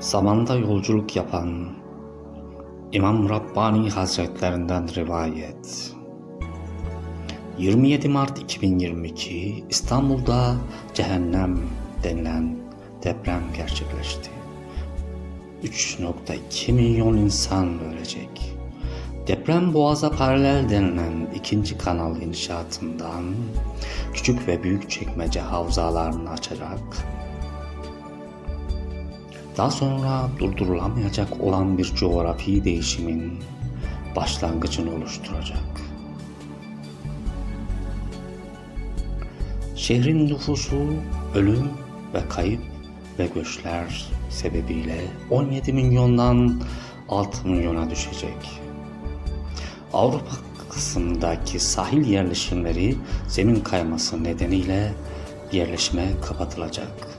Zamanda yolculuk yapan İmam Rabbani Hazretlerinden rivayet. 27 Mart 2022 İstanbul'da cehennem denilen deprem gerçekleşti. 3.2 milyon insan ölecek. Deprem Boğaz'a paralel denilen ikinci kanal inşaatından küçük ve büyük çekmece havzalarını açacak. Daha sonra durdurulamayacak olan bir coğrafi değişimin başlangıcını oluşturacak. Şehrin nüfusu ölüm ve kayıp ve göçler sebebiyle 17 milyondan 6 milyona düşecek. Avrupa kısmındaki sahil yerleşimleri zemin kayması nedeniyle yerleşime kapatılacak.